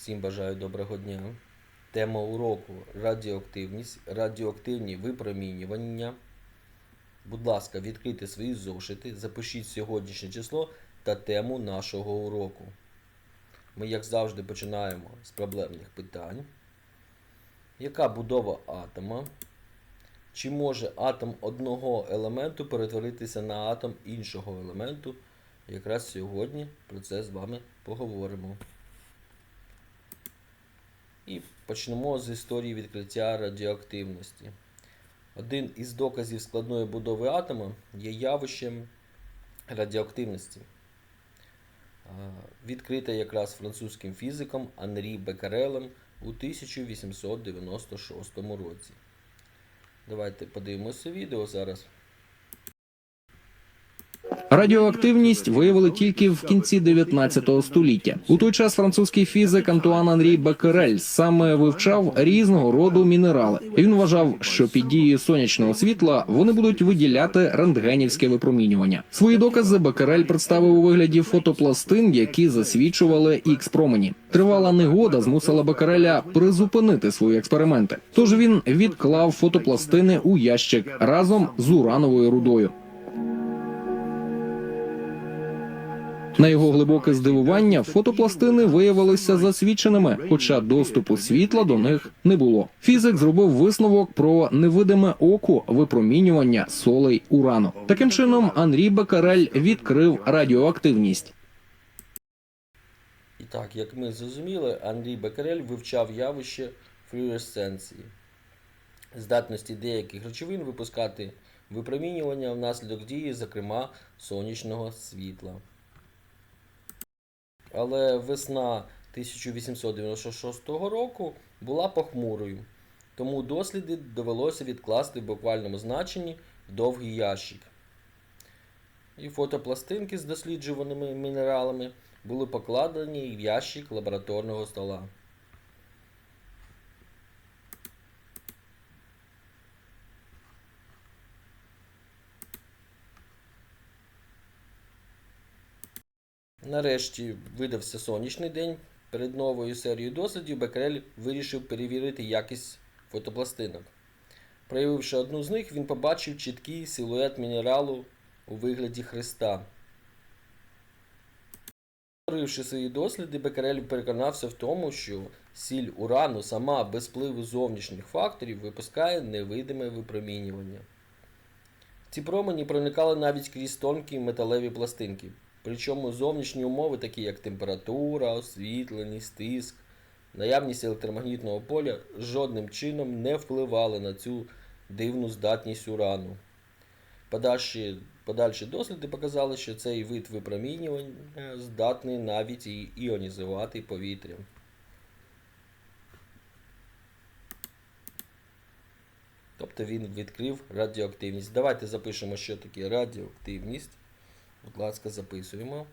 Всім бажаю доброго дня. Тема уроку радіоактивність, радіоактивні випромінювання. Будь ласка, відкрийте свої зошити, запишіть сьогоднішнє число та тему нашого уроку. Ми, як завжди, починаємо з проблемних питань. Яка будова атома? Чи може атом одного елементу перетворитися на атом іншого елементу? Якраз сьогодні про це з вами поговоримо. І почнемо з історії відкриття радіоактивності. Один із доказів складної будови атома є явищем радіоактивності, а, відкрите якраз французьким фізиком Анрі Беккерелем у 1896 році. Давайте подивимося відео зараз. Радіоактивність виявили тільки в кінці 19 століття. У той час французький фізик Антуан Анрі Беккерель саме вивчав різного роду мінерали. Він вважав, що під дією сонячного світла вони будуть виділяти рентгенівське випромінювання. Свої докази Беккерель представив у вигляді фотопластин, які засвідчували ікс промені. Тривала негода змусила Беккереля призупинити свої експерименти. Тож він відклав фотопластини у ящик разом з урановою рудою. На його глибоке здивування фотопластини виявилися засвідченими, хоча доступу світла до них не було. Фізик зробив висновок про невидиме око випромінювання солей урану. Таким чином, Анрі Беккерель відкрив радіоактивність. І так, як ми зрозуміли, Андрій Беккерель вивчав явище флюоресценції, здатності деяких речовин випускати випромінювання внаслідок дії, зокрема, сонячного світла. Але весна 1896 року була похмурою, тому досліди довелося відкласти в буквальному значенні довгий ящик. І фотопластинки з досліджуваними мінералами були покладені в ящик лабораторного стола. Нарешті видався сонячний день. Перед новою серією дослідів Беккерель вирішив перевірити якість фотопластинок. Проявивши одну з них, він побачив чіткий силует мінералу у вигляді хреста. Повторивши свої досліди, Беккерель переконався в тому, що сіль урану сама без впливу зовнішніх факторів випускає невидиме випромінювання. Ці промені проникали навіть крізь тонкі металеві пластинки. Причому зовнішні умови, такі як температура, освітленість, тиск, наявність електромагнітного поля, жодним чином не впливали на цю дивну здатність урану. Подальші, подальші досліди показали, що цей вид випромінювання здатний навіть і іонізувати повітря. Тобто він відкрив радіоактивність. Давайте запишемо, що таке радіоактивність. Будь ласка, записуємо.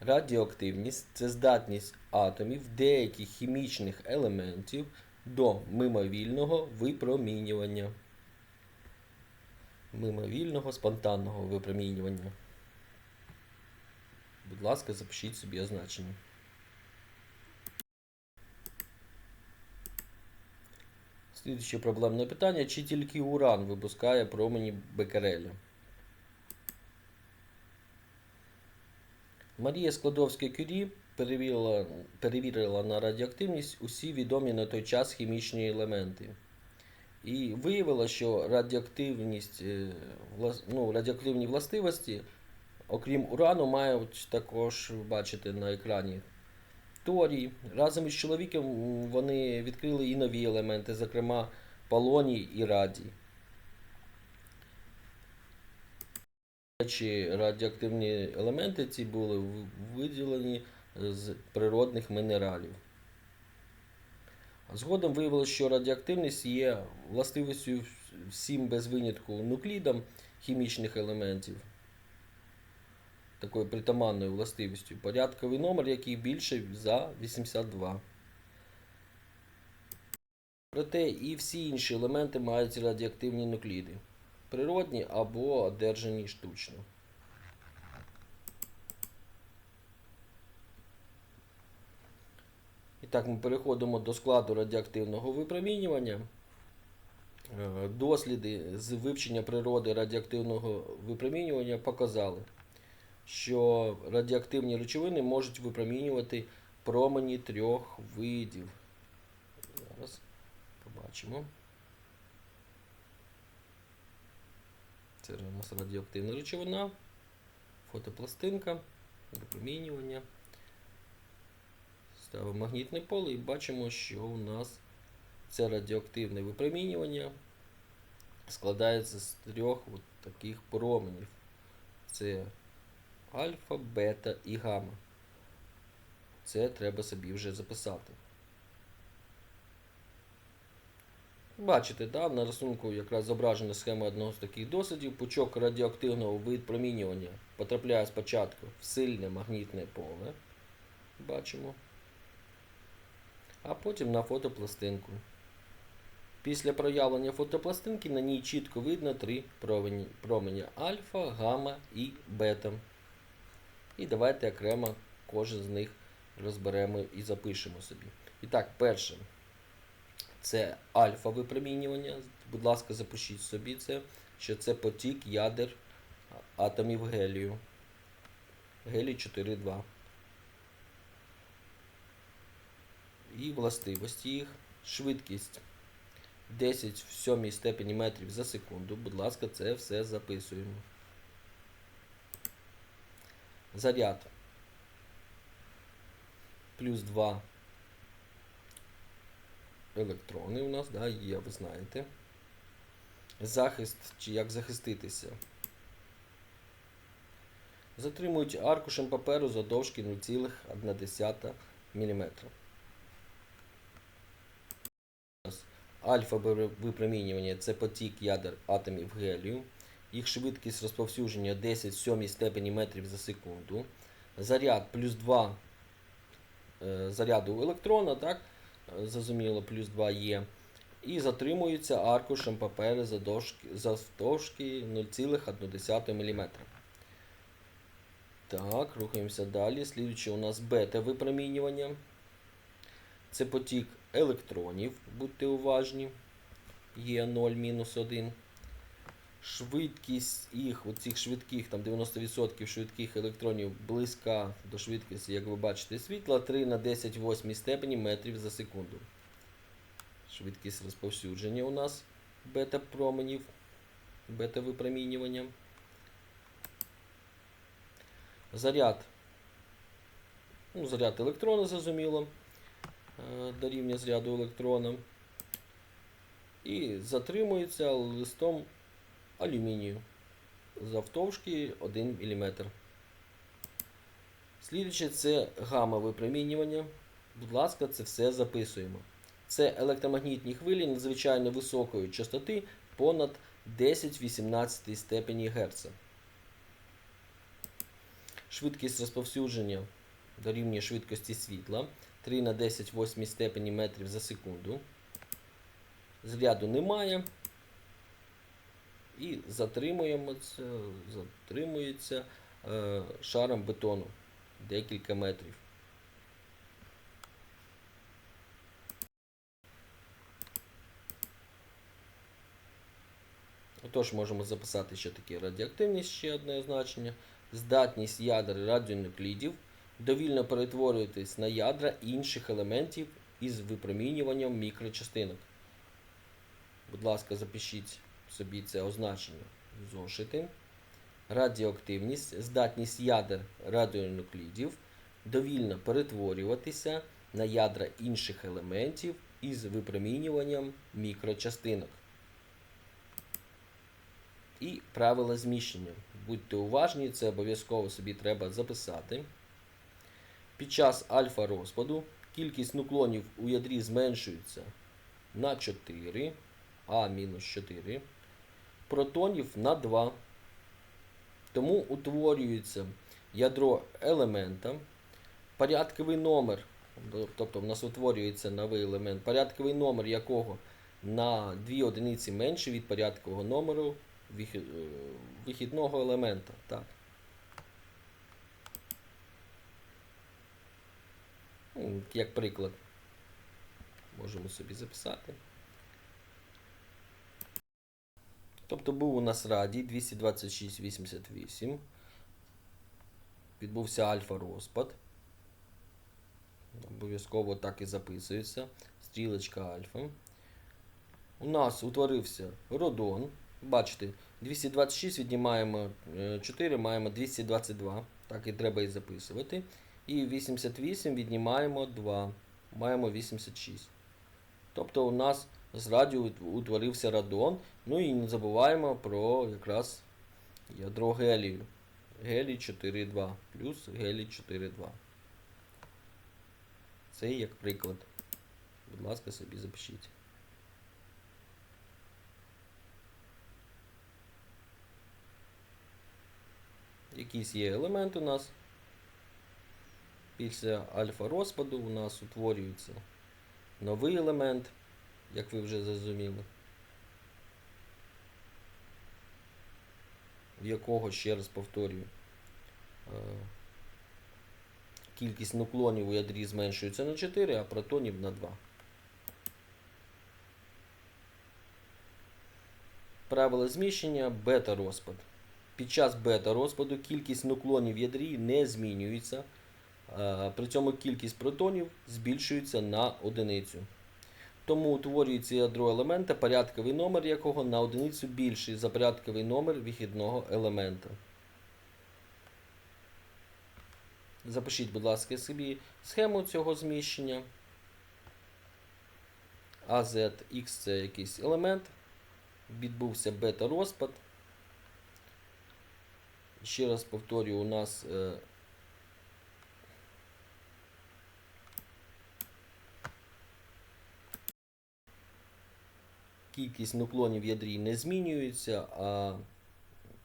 Радіоактивність це здатність атомів деяких хімічних елементів до мимовільного випромінювання. Мимовільного спонтанного випромінювання. Будь ласка, запишіть собі означення. Слідуюче проблемне питання: чи тільки уран випускає промені Беккереля? Марія Складовська Кюрі перевірила, перевірила на радіоактивність усі відомі на той час хімічні елементи. І виявила, що радіоактивність, е, ну, радіоактивні властивості, окрім урану, мають також, ви бачите на екрані, торій. Разом із чоловіком вони відкрили і нові елементи, зокрема полоній і радій. Речі, радіоактивні елементи ці були виділені з природних мінералів. Згодом виявилося, що радіоактивність є властивістю всім без винятку нуклідам хімічних елементів, такою притаманною властивістю, порядковий номер, який більший за 82. Проте і всі інші елементи мають радіоактивні нукліди природні або одержані штучно. І Так, ми переходимо до складу радіоактивного випромінювання. Е, Досліди з вивчення природи радіоактивного випромінювання показали, що радіоактивні речовини можуть випромінювати промені трьох видів. Зараз побачимо. Це у нас радіоактивна речовина, фотопластинка, випромінювання. Ставимо магнітне поле і бачимо, що у нас це радіоактивне випромінювання складається з трьох от таких променів. Це альфа, бета і гамма. Це треба собі вже записати. Бачите, да, на рисунку якраз зображена схема одного з таких дослідів. Пучок радіоактивного випромінювання потрапляє спочатку в сильне магнітне поле. Бачимо. А потім на фотопластинку. Після проявлення фотопластинки на ній чітко видно три променя альфа, гамма і бета. І давайте окремо кожен з них розберемо і запишемо собі. І так, перше. Це альфа випромінювання. Будь ласка, запишіть собі це, що це потік ядер атомів гелію. Гелій 4,2. І властивості їх. Швидкість 10 в 7 степені метрів за секунду. Будь ласка, це все записуємо. Заряд. Плюс 2 електрони у нас, да, є, ви знаєте. Захист, чи як захиститися. Затримують аркушем паперу задовжки 0,1 мм. Альфа випромінювання це потік ядер атомів гелію. Їх швидкість розповсюдження 10 7 степені метрів за секунду. Заряд плюс 2 е, заряду електрона, так? Зрозуміло, плюс 2 є. І затримується аркушем паперу завдовжки, завдовжки 0,1 мм. Так, рухаємося далі. Слідуюче у нас бета випромінювання. Це потік електронів, будьте уважні. Є 0 мінус 1. Швидкість їх, оцих швидких, там 90% швидких електронів близька до швидкості, як ви бачите, світла 3 на 10 8 степені метрів за секунду. Швидкість розповсюдження у нас бета-променів, бета-випромінювання. Заряд. Ну, заряд електрона, зрозуміло е, дорівнює заряду електрона. І затримується листом алюмінію завтовшки 1 мм. Слідуюче це гамма випромінювання. Будь ласка, це все записуємо. Це електромагнітні хвилі надзвичайно високої частоти понад 10-18 степені Гц. Швидкість розповсюдження дорівнює швидкості світла 3 на 10 8 степені метрів за секунду. Заряду немає. І затримуємо затримується е, шаром бетону декілька метрів. Отож, можемо записати, що таке радіоактивність, ще одне значення. Здатність ядер радіонуклідів довільно перетворюватись на ядра інших елементів із випромінюванням мікрочастинок. Будь ласка, запишіть собі це означення зошити. Радіоактивність, здатність ядер радіонуклідів довільно перетворюватися на ядра інших елементів із випромінюванням мікрочастинок. І правила зміщення. Будьте уважні, це обов'язково собі треба записати. Під час альфа розпаду кількість нуклонів у ядрі зменшується на 4, а мінус 4, протонів на 2. Тому утворюється ядро елемента, порядковий номер, тобто в нас утворюється новий елемент, порядковий номер якого на 2 одиниці менше від порядкового номеру е, вихідного елемента. Так. Ну, Як приклад, Можемо собі записати. Тобто був у нас радій 226,88. Відбувся альфа розпад. Обов'язково так і записується. Стрілочка альфа. У нас утворився родон. Бачите, 226 віднімаємо е, 4, маємо 222. Так і треба і записувати. І 88 віднімаємо 2. Маємо 86. Тобто у нас з утворився радон. Ну і не забуваємо про якраз ядро гелію. Гелій 4,2 плюс гелій 4,2. Це як приклад. Будь ласка, собі запишіть. Якийсь є елемент у нас. Після альфа розпаду у нас утворюється новий елемент, як ви вже зрозуміли. В якого, ще раз повторюю, е, кількість нуклонів у ядрі зменшується на 4, а протонів на 2. Правило зміщення бета-розпад. Під час бета-розпаду кількість нуклонів в ядрі не змінюється. При цьому кількість протонів збільшується на одиницю. Тому утворюється ядро елемента, порядковий номер якого на одиницю більший за порядковий номер вихідного елемента. Запишіть, будь ласка, собі схему цього зміщення. AZX це якийсь елемент. Відбувся бета-розпад. Ще раз повторюю, у нас кількість нуклонів в ядрі не змінюється, а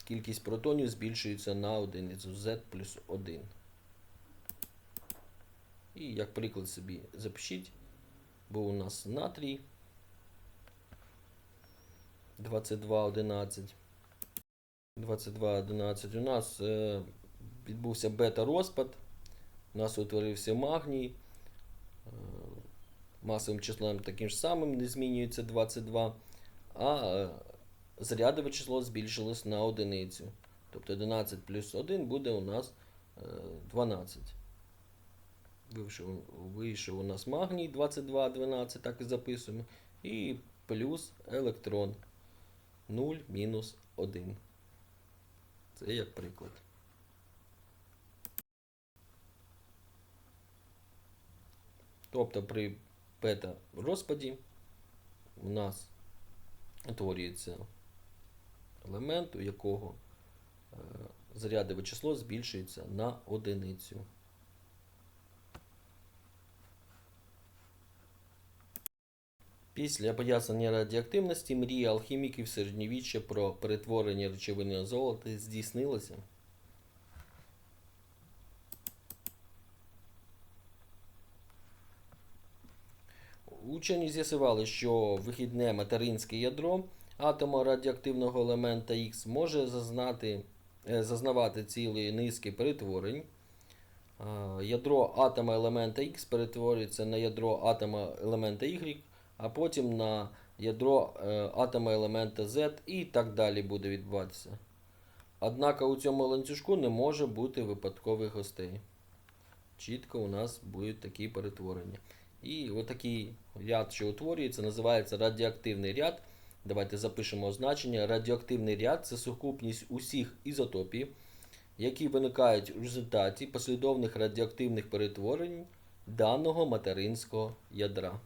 кількість протонів збільшується на одиницю Z плюс 1. І як приклад собі запишіть, був у нас натрій 2211. 2211. У нас е, відбувся бета-розпад. У нас утворився магній. Е, масовим числом таким ж самим не змінюється 22. А е, зарядове число збільшилось на одиницю. Тобто 11 плюс 1 буде у нас е, 12. Вийшов, вийшов у нас магній 22, 12, так і записуємо. І плюс електрон 0 мінус 1. Це як приклад. Тобто при бета розпаді у нас утворюється елемент, у якого е, зарядове число збільшується на одиницю. Після пояснення радіоактивності мрія алхіміків середньовіччя про перетворення речовини на золото здійснилася. Учені з'ясували, що вихідне материнське ядро атома радіоактивного елемента Х може зазнати, е, зазнавати цілої низки перетворень. Ядро атома елемента Х перетворюється на ядро атома елемента Y, а потім на ядро е, атома елемента Z і так далі буде відбуватися. Однак у цьому ланцюжку не може бути випадкових гостей. Чітко у нас будуть такі перетворення. І отакий ряд, що утворюється, називається радіоактивний ряд. Давайте запишемо означення. Радіоактивний ряд це сукупність усіх ізотопів, які виникають у результаті послідовних радіоактивних перетворень даного материнського ядра.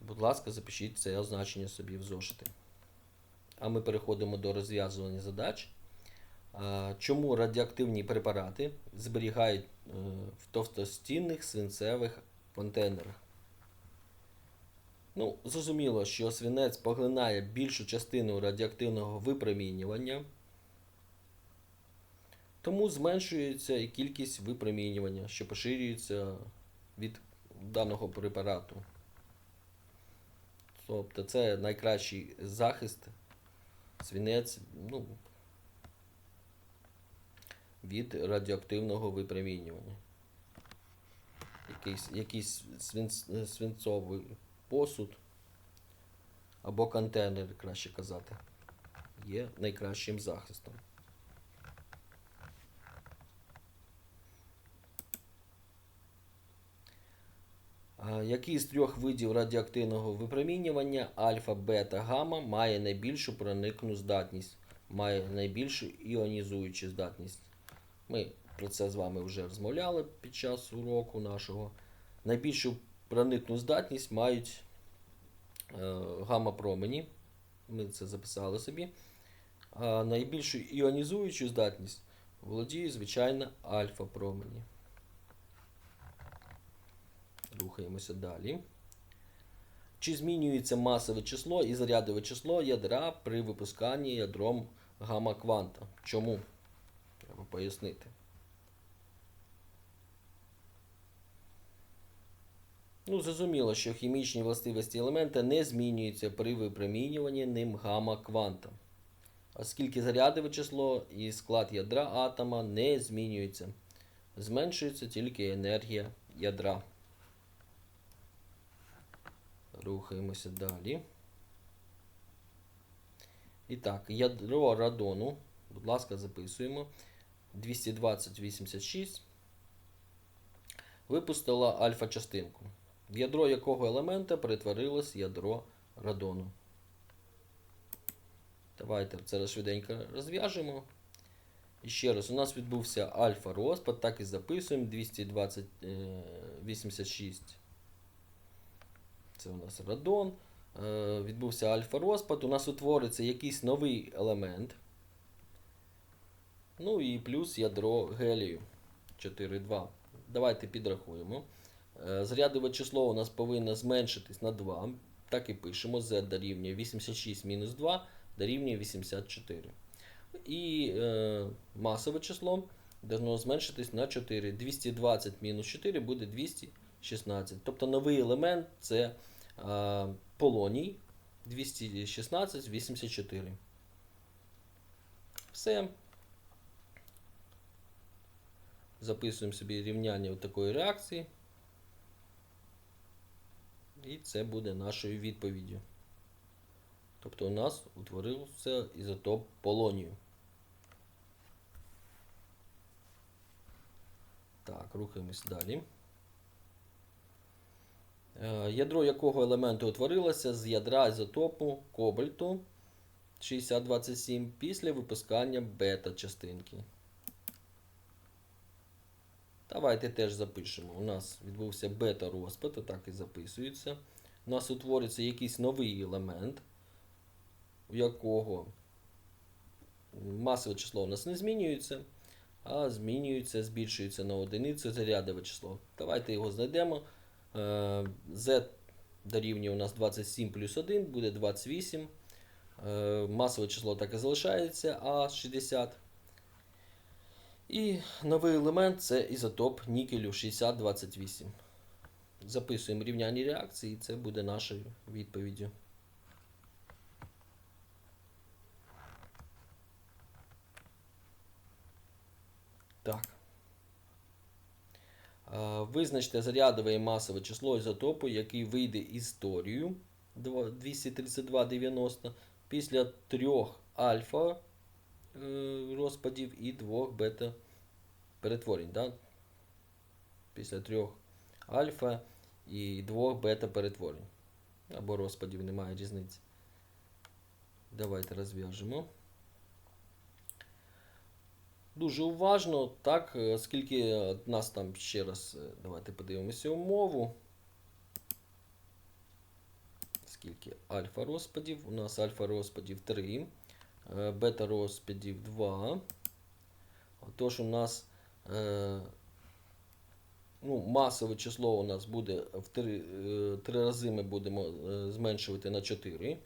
Будь ласка, запишіть це означення собі в зошити. А ми переходимо до розв'язування задач. Чому радіоактивні препарати зберігають е, в товстостінних свинцевих контейнерах? Ну, зрозуміло, що свинець поглинає більшу частину радіоактивного випромінювання, тому зменшується і кількість випромінювання, що поширюється від даного препарату. Тобто це найкращий захист свинець ну, від радіоактивного випромінювання. якийсь, якийсь свин- свинцовий посуд або контейнер, краще казати, є найкращим захистом. Який з трьох видів радіоактивного випромінювання альфа, бета, гамма має найбільшу проникну здатність, має найбільшу іонізуючу здатність? Ми про це з вами вже розмовляли під час уроку нашого. Найбільшу проникну здатність мають е, гамма-промені. Ми це записали собі. А найбільшу іонізуючу здатність володіє, звичайно, альфа-промені. Рухаємося далі. Чи змінюється масове число і зарядове число ядра при випусканні ядром гамма-кванта? Чому? Пояснити. Ну, зрозуміло, що хімічні властивості елемента не змінюються при випромінюванні ним гамма-кванта. Оскільки зарядове число і склад ядра атома не змінюються. Зменшується тільки енергія ядра. Рухаємося далі. І так, ядро радону, будь ласка, записуємо. 22086 випустила альфа-частинку, в ядро якого елемента перетворилось ядро радону. Давайте це швиденько розв'яжемо. І ще раз, у нас відбувся альфа-розпад, так і записуємо 22086. Це у нас радон. Е, Відбувся альфа-розпад. У нас утвориться якийсь новий елемент. Ну і плюс ядро гелію 4,2. Давайте підрахуємо. Е, Зарядове число у нас повинно зменшитись на 2. Так і пишемо. Z дорівнює 86 мінус 2 дорівнює 84. І е, масове число должно зменшитись на 4. 220 мінус 4 буде 216. Тобто новий елемент це е, полоній 216 84. Все. Записуємо собі рівняння такої реакції. І це буде нашою відповіддю. Тобто у нас утворився ізотоп полонію. Так, рухаємось далі. Е, Ядро якого елементу утворилося з ядра ізотопу кобальту 6027 після випускання бета-частинки. Давайте теж запишемо. У нас відбувся бета-розпад, так і записується. У нас утвориться якийсь новий елемент, у якого масове число у нас не змінюється, а змінюється, збільшується на одиницю зарядове число. Давайте його знайдемо. Е, Z дорівнює у нас 27 плюс 1, буде 28. Е, Масове число так і залишається, а 60. І новий елемент це ізотоп нікелю 6028. Записуємо рівняння реакції, і це буде нашою відповіддю. Так. Визначте зарядове і масове число ізотопу, який вийде із торію 232,90 після трьох альфа розпадів і двох бета перетворень. Да? Після трьох альфа і двох бета перетворень. Або розпадів, немає різниці. Давайте розв'яжемо. Дуже уважно, так, е, оскільки е, нас там ще раз, е, давайте подивимося умову. Скільки альфа розпадів? У нас альфа розпадів 3, е, бета розпадів 2. Отож, у нас е, ну, масове число у нас буде в 3, е, 3 рази ми будемо е, зменшувати на 4.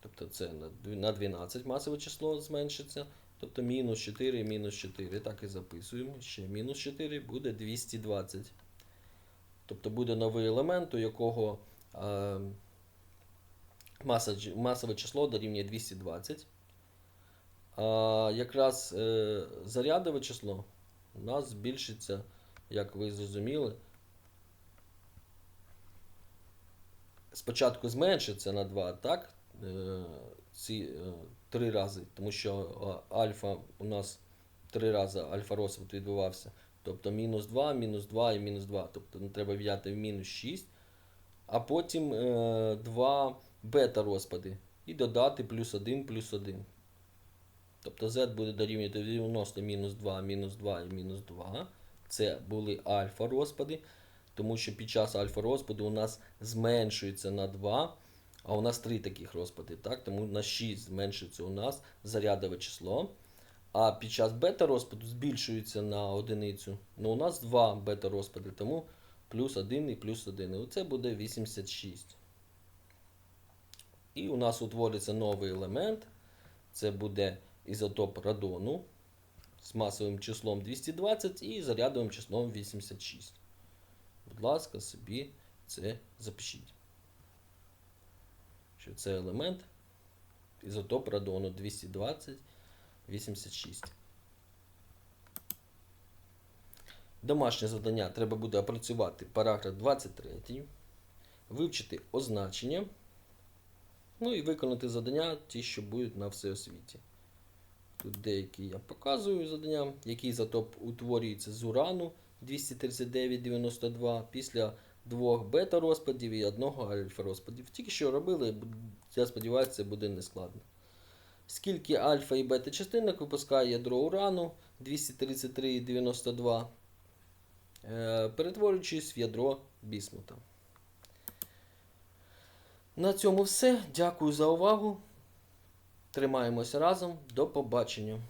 Тобто це на 12 масове число зменшиться. Тобто мінус 4 мінус 4. Так і записуємо. Ще мінус 4 буде 220. Тобто буде новий елемент, у якого е, маса, масове число дорівнює 220 а якраз е, зарядове число у нас збільшиться, як ви зрозуміли. Спочатку зменшиться на 2, так? Е, ці е, три рази, тому що альфа у нас три рази альфа розвит відбувався. Тобто мінус 2, мінус 2 і мінус 2. Тобто ну, треба в'яти в мінус 6, а потім 2 бета розпади і додати плюс 1, плюс 1. Тобто z буде дорівнювати 90 мінус 2, мінус 2 і мінус 2. Це були альфа розпади, тому що під час альфа розпаду у нас зменшується на 2, а у нас 3 таких розпади. Так? Тому на 6 зменшується у нас зарядове число. А під час бета розпаду збільшується на одиницю. Ну, у нас 2 бета розпади, тому плюс 1 і плюс 1. І оце буде 86. І у нас утвориться новий елемент. Це буде ізотоп радону з масовим числом 220 і зарядовим числом 86. Будь ласка, собі це запишіть. Що це елемент ізотоп радону 220 86. Домашнє завдання треба буде опрацювати параграф 23, вивчити означення, ну і виконати завдання, ті, що будуть на всеосвіті. Тут деякі я показую завдання, який ізотоп утворюється з урану 239,92 після двох бета розпадів і одного альфа розпадів. Тільки що робили, я сподіваюся, це буде нескладно. Скільки альфа і бета частинок випускає ядро урану 233,92, е, перетворюючись в ядро бісмута. На цьому все. Дякую за увагу. Тримаємося разом. До побачення.